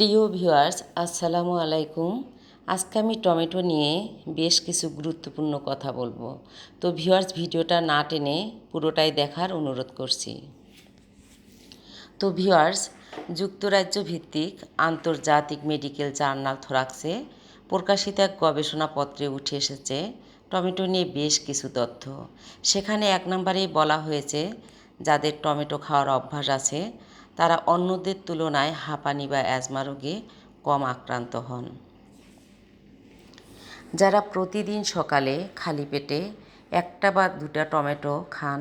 প্রিয় ভিউয়ার্স, আসসালামু আলাইকুম। আজকে আমি টমেটো নিয়ে বেশ কিছু গুরুত্বপূর্ণ কথা বলব। তো ভিউয়ার্স, ভিডিওটা না টেনে পুরোটাই দেখার অনুরোধ করছি। তো ভিউয়ার্স, যুক্তরাজ্য ভিত্তিক আন্তর্জাতিক মেডিকেল জার্নাল থোরাক্সে প্রকাশিত এক গবেষণাপত্রে উঠে এসেছে টমেটো নিয়ে বেশ কিছু তথ্য। সেখানে এক নম্বরেই বলা হয়েছে, যাদের টমেটো খাওয়ার অভ্যাস আছে তারা অন্যদের তুলনায় হাঁপানি বা অ্যাজমা রোগে কম আক্রান্ত হন। যারা প্রতিদিন সকালে খালি পেটে একটা বা দুটা টমেটো খান,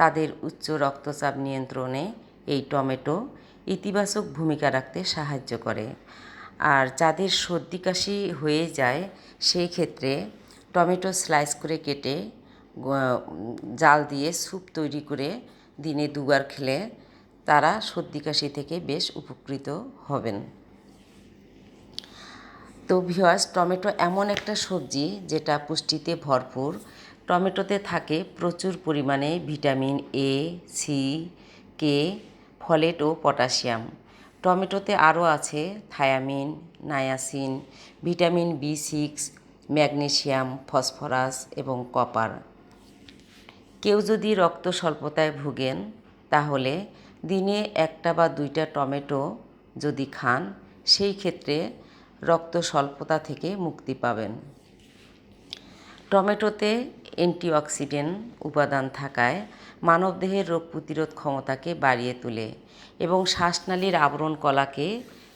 তাদের উচ্চ রক্তচাপ নিয়ন্ত্রণে এই টমেটো ইতিবাচক ভূমিকা রাখতে সাহায্য করে। আর যাদের সর্দি কাশি হয়ে যায়, সেই ক্ষেত্রে টমেটো স্লাইস করে কেটে জাল দিয়ে স্যুপ তৈরি করে দিনে দুবার খেলে তারা সর্দি কাশি থেকে বেশ উপকৃত হবেন। তো ভিওয়াস টমেটো এমন একটা সবজি যেটা পুষ্টিতে ভরপুর। টমেটোতে থাকে প্রচুর পরিমাণে vitamin A C K folate O potassium টমেটোতে আরও আছে thiamine niacin vitamin B six magnesium phosphorus এবং কপার। কেউ যদি রক্ত স্বল্পতায় ভুগেন, তাহলে দিনে একটা বা দুইটা টমেটো যদি খান, সেই ক্ষেত্রে রক্ত স্বল্পতা থেকে মুক্তি পাবেন। টমেটোতে অ্যান্টিঅক্সিডেন্ট উপাদান থাকায় মানবদেহের রোগ প্রতিরোধ ক্ষমতাকে বাড়িয়ে তোলে এবং শ্বাসনালীর আবরণ কলাকে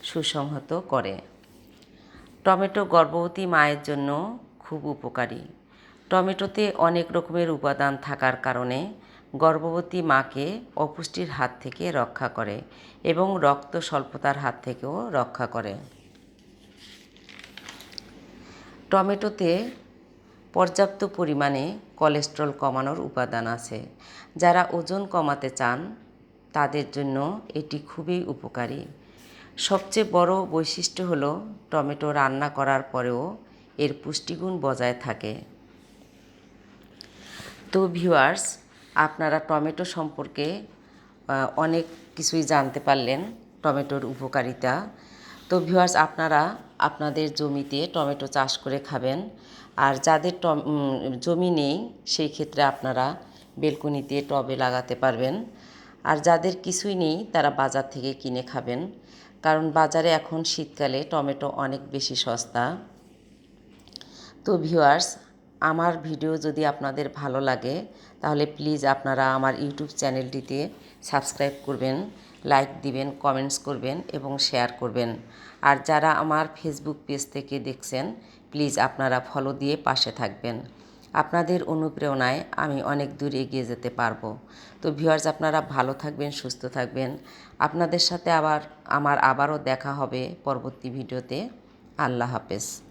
সুসংহত করে। টমেটো গর্ভবতী মায়ের জন্য খুব উপকারী। টমেটোতে অনেক রকমের উপাদান থাকার কারণে গর্ভবতী মাকে অপুষ্টির হাত থেকে রক্ষা করে এবং রক্ত স্বল্পতার হাত থেকেও রক্ষা করে। টমেটোতে পর্যাপ্ত পরিমাণে কোলেস্ট্রল কমানোর উপাদান আছে। যারা ওজন কমাতে চান, তাদের জন্য এটি খুবই উপকারী। সবচেয়ে বড় বৈশিষ্ট্য হলো টমেটো রান্না করার পরেও এর পুষ্টিগুণ বজায় থাকে। তো ভিউয়ার্স আপনারা টমেটো সম্পর্কে অনেক কিছুই জানতে পারলেন টমেটোর উপকারিতা। তো ভিউয়ার্স আপনারা আপনাদের জমিতে টমেটো চাষ করে খাবেন। আর যাদের জমি নেই, সেই ক্ষেত্রে আপনারা বেলকনিতে টবে লাগাতে পারবেন। আর যাদের কিছুই নেই, তারা বাজার থেকে কিনে খাবেন। কারণ বাজারে এখন শীতকালে টমেটো অনেক বেশি সস্তা। তো ভিউয়ার্স আমার ভিডিও যদি আপনাদের ভালো লাগে, তাহলে প্লিজ আপনারা আমার ইউটিউব চ্যানেলটিতে সাবস্ক্রাইব করবেন, লাইক দিবেন, কমেন্টস করবেন এবং শেয়ার করবেন। আর যারা আমার ফেসবুক পেজ থেকে দেখছেন, প্লিজ আপনারা ফলো দিয়ে পাশে থাকবেন। আপনাদের অনুপ্রেরণায় আমি অনেক দূর এগিয়ে যেতে পারব। তো ভিউয়ার্স, আপনারা ভালো থাকবেন, সুস্থ থাকবেন। আপনাদের সাথে আবার, আমার আবারও দেখা হবে পরবর্তী ভিডিওতে। আল্লাহ হাফেজ।